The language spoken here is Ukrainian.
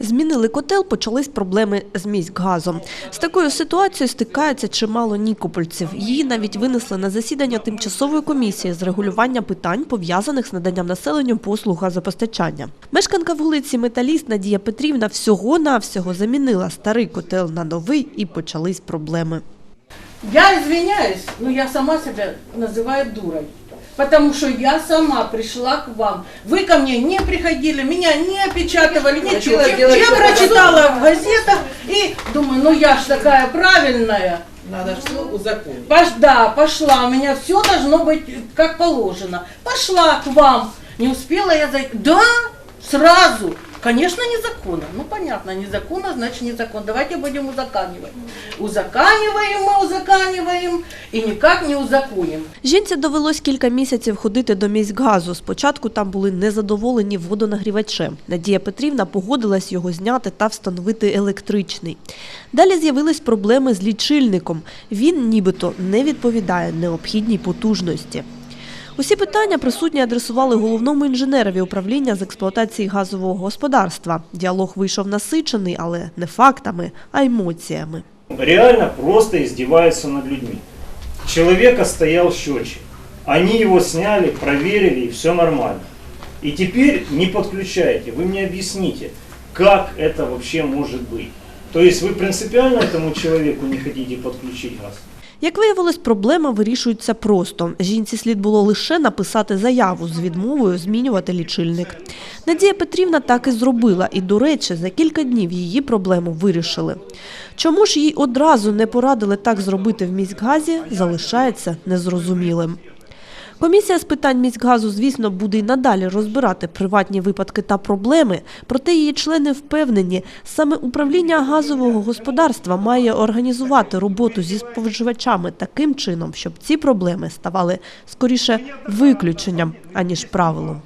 Змінили котел, почались проблеми з міськгазом. З такою ситуацією стикається чимало нікопольців. Її навіть винесли на засідання тимчасової комісії з регулювання питань, пов'язаних з наданням населенню послуг газопостачання. Мешканка вулиці Металіст Надія Петрівна всього-навсього замінила старий котел на новий і почались проблеми. Я извиняюсь, но я сама себя называю дурой Потому что я сама пришла к вам. Вы ко мне не приходили, меня не опечатывали, ничего. Хотела сделать Я что-то прочитала в газетах и думаю, ну я ж такая правильная. Надо все узаконить. Пош- да, пошла, у меня все должно быть как положено. Пошла к вам. Не успела я зайти. Да, сразу. Конечно, незаконно. Ну, понятно, незаконно, значит незаконно. Давайте будем узаканивать. Узаканиваем мы, узаканиваем и никак не узаконим. Жінці довелось кілька місяців ходити до міськгазу. Спочатку там були незадоволені водонагрівачем. Надія Петрівна погодилась його зняти та встановити електричний. Далі з'явились проблеми з лічильником. Він нібито не відповідає необхідній потужності. Усі питання присутні адресували головному інженерові управління з експлуатації газового господарства. Діалог вийшов насичений, але не фактами, а емоціями. реально просто издеваются над людьми. У Человека стоял счетчик. Они его сняли, проверили, и все нормально. И теперь не подключаете. Вы мне объясните, как это вообще может быть. То есть вы принципиально этому человеку не хотите подключить газ? Як виявилось, проблема вирішується просто. Жінці слід було лише написати заяву з відмовою змінювати лічильник. Надія Петрівна так і зробила, і, до речі, за кілька днів її проблему вирішили. Чому ж їй одразу не порадили так зробити в міськгазі, залишається незрозумілим. Комісія з питань міськгазу, звісно, буде й надалі розбирати приватні випадки та проблеми, проте її члени впевнені, саме управління газового господарства має організувати роботу зі споживачами таким чином, щоб ці проблеми ставали скоріше виключенням, аніж правилом.